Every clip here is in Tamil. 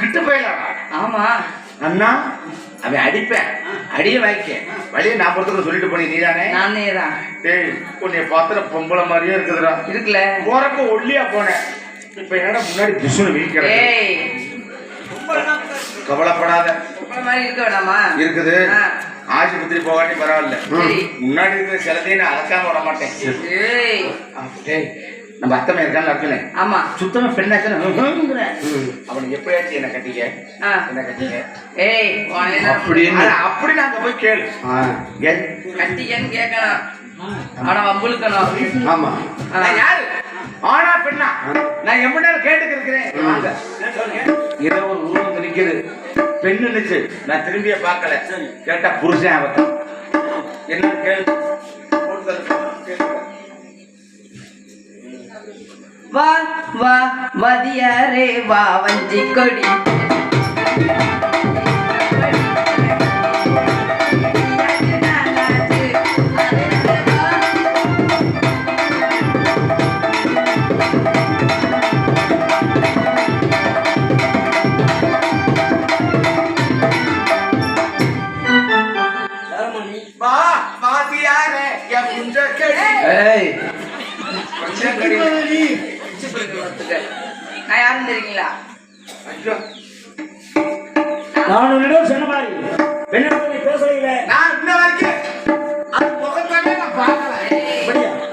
கிட்ட போயிடலாம் ஆமா. அண்ணா அவன் அடிப்பேன் அடிய வாய்க்க. வழியை நான் பொறுத்தவரை சொல்லிட்டு போனி நீதானே? நானே தான். டேய் உன்னை பார்த்துற பொம்பளை மாதிரியே இருக்குதுடா. இருக்குல்ல. போறப்ப ஒல்லியா போனேன். இப்ப என்னடா முன்னாடி புஷ்னு வீக்கிறேன் ஏய் கவலைப்படாத. இருக்குது. ஆஸ்பத்திரி போகாட்டி பரவாயில்ல. முன்னாடி இருக்கிற சிலத்தையும் நான் அலக்காம விட மாட்டேன். டேய். நம்ம அத்தமை இருக்கான்னு இருக்குல்ல ஆமா. சுத்தமா பெண்ணாச்சுன்னா அவனுக்கு எப்படியாச்சும் என்ன கட்டிக்க. என்ன கட்டிக்க? ஏய் அப்படின்னு அப்படி நாங்க போய் கேளு. ஏன்? கட்டிக்கன்னு கேட்கணும் ஆனா வம்புழுக்கணும் ஆமா. யாரு? ஆனா பெண்ணா? நான் எவ்வளவு நேரம் கேட்டுக்கு இருக்கிறேன். ஏதோ ஒரு உருவம் நிக்குது. பெண்ணு நிச்சு நான் திரும்பிய பார்க்கல. கேட்டா புருஷன் அவன் என்ன கேளு? வா வா மதியாரே வா வஞ்சி கொடி வா கடி நான் யாரும் தெரியுங்களா? நான் உன்னிடம் சொன்ன மாதிரி பெண்ணோட நீ பேசலையில நான் இன்ன வரைக்கும் அது முகத்தாலே நான் பார்க்கல?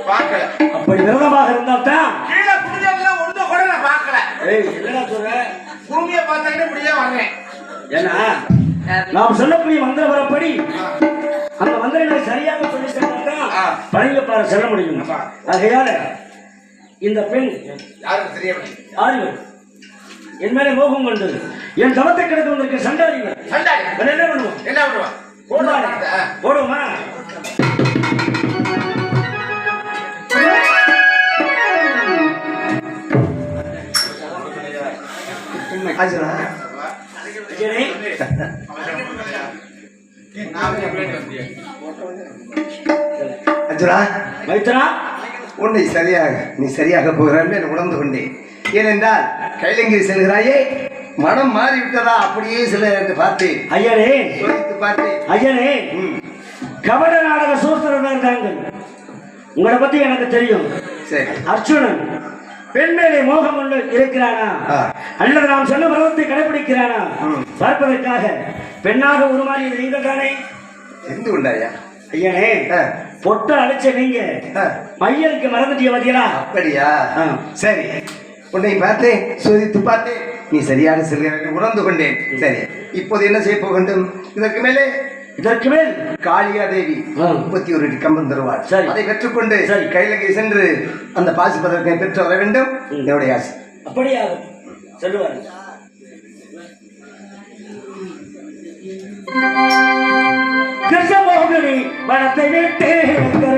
பார்க்கல. அப்படி விரதமாக இருந்தால் தான் கீழே குடிஞ்சவங்கள ஒண்ணு கூட நான் பார்க்கல. பூமியை இப்படியே வர்றேன். ஏன்னா? நாம் சொல்லக்கூடிய மந்திர வரப்படி அந்த மந்திரங்களை சரியாக சொல்லி சென்றால். பணியப்பார செல்ல முடியும். ஆகையால இந்த பெண் யாருக்கு தெரியவில்லை ஆரியவர் என் மேலே மோகம் கொண்டு என் தவத்தை கிடக்கு சண்டாளிகள் சண்டாளி வேற என்ன பண்ணுவோம்? என்ன போடுவான் போடுவோமா. அர்ஜுனா மைத்ரா உன்னை சரியாக நீ சரியாக போகிறான்னு நான் உணர்ந்து கொண்டேன். ஏனென்றால் கைலங்கிரி செல்கிறாயே மனம் மாறிவிட்டதா அப்படியே சில என்று பார்த்தேன். ஐயனே! சோதித்து பார்த்தேன். ஐயனே! கபட நாடக சூத்திரர்கள் இருக்காங்க உங்களை பத்தி எனக்கு தெரியும். சரி. அர்ஜுனன் பெண் மேலே மோகம் கொண்டு இருக்கிறானா. அல்லது நாம் சொன்ன விரதத்தை கடைபிடிக்கிறானா. பார்ப்பதற்காக பெண்ணாக உருமாறி நீங்கள் தானே தெரிந்து கொண்டாயா? ஐயனே! பொட்டை அழைச்ச நீங்க. ஆ, மையலுக்கு மறந்துட்டிய மதியலா அப்படியா. சரி. உன்னை பார்த்தேன் சோதித்து பார்த்தேன். நீ சரியாக செல்கிறாய் என்று உணர்ந்து கொண்டேன். சரி. இப்போது என்ன செய்ய போகின்றோம் இதற்கு மேலே இதற்கு மேல்? காளியா தேவி. முப்பத்தி ஒரு கம்பம் தருவார் சரி. அதை பெற்றுக்கொண்டு சரி. கைலங்கை சென்று அந்த பாசி பதக்கை பெற்று வர வேண்டும். என்னுடைய ஆசை. அப்படியா? சொல்லுவார். கிருஷ்ணமோகினி பணத்தை விட்டு